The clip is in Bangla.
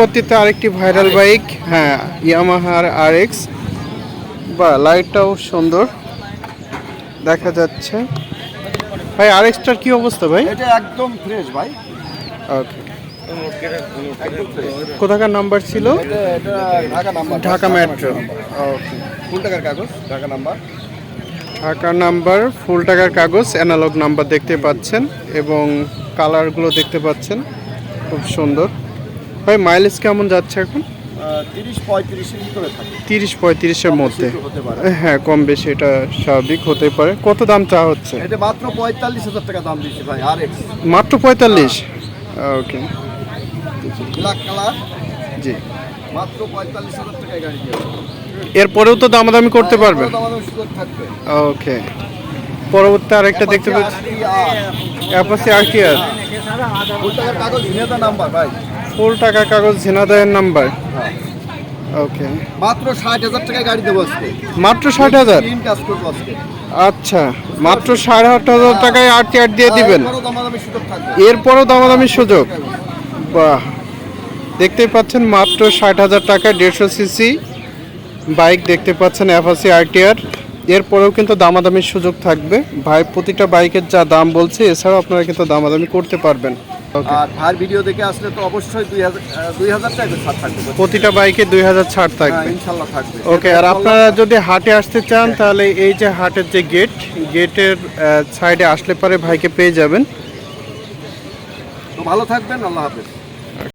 পরবর্তীতে আরেকটি ভাইরাল বাইক হ্যাঁ ইয়ামাহার আর এক্স বা লাইটটাও সুন্দর। দেখা যাচ্ছে। ভাই আর এক্সটার কি অবস্থা ভাই? এটা একদম ফ্রেশ ভাই। ওকে কোথাকার নাম্বার ছিল? ঢাকা ঢাকা মেট্রো ওকে ফুল টাকার কাগজ ঢাকা নাম্বার ঢাকা নাম্বার ফুল টাকার কাগজ অ্যানালগ নাম্বার দেখতে পাচ্ছেন এবং কালারগুলো দেখতে পাচ্ছেন। খুব সুন্দর। ভাই মাইলেজ কেমন যাচ্ছে এখন? তিরিশ পঁয়ত্রিশের তিরিশ পঁয়ত্রিশের মধ্যে। হ্যাঁ কম বেশি এটা স্বাভাবিক হতে পারে। কত দাম চা হচ্ছে? মাত্র পঁয়তাল্লিশ হাজার টাকা দাম দিচ্ছি ভাই আর মাত্র পঁয়তাল্লিশ? ওকে। ব্ল্যাক কালার জি। মাত্র পঁয়তাল্লিশ হাজার টাকায় গাড়ি এরপরেও তো দামাদামি করতে সুযোগ থাকবে। ওকে। পরবর্তী আরেকটা দেখতে পাচ্ছি। অ্যাপাসি আর কি আর নাম্বার ভাই। ফুল টাকা কাগজ ঝিনাদায়ের নাম্বার? হ্যাঁ। ওকে। মাত্র ষাট হাজার টাকায় গাড়ি দেবো আজকে। মাত্র ষাট হাজার? তিন কাজ করব আজকে। আচ্ছা মাত্র সাড়ে আট হাজার টাকায় আট দিয়ে দিবেন? এরপরও দামাদামি সুযোগ থাকবে। এরপরও দামাদামি সুযোগ? বাহ। দেখতেই পাচ্ছেন মাত্র ষাট হাজার টাকা দেড়শো সিসি বাইক দেখতে পাচ্ছেন অ্যাফাসি আরটিআর। এরপরেও কিন্তু দামাদামির সুযোগ থাকবে। ভাই প্রতিটা বাইকের যা দাম বলছে এছাড়াও আপনারা কিন্তু দামাদামি করতে পারবেন। আর ভাইয়ের ভিডিও দেখে আসলে তো অবশ্যই দুই হাজার দুই হাজার টাকা ছাড় থাকবে। প্রতিটা বাইকে দুই হাজার ছাড় হ্যাঁ থাকবে ইনশাল্লাহ থাকবে। ওকে আর আপনারা যদি হাটে আসতে চান তাহলে এই যে হাটের যে গেট গেটের সাইডে আসলে পরে ভাইকে পেয়ে যাবেন। তো ভালো থাকবেন আল্লাহ হাফেজ।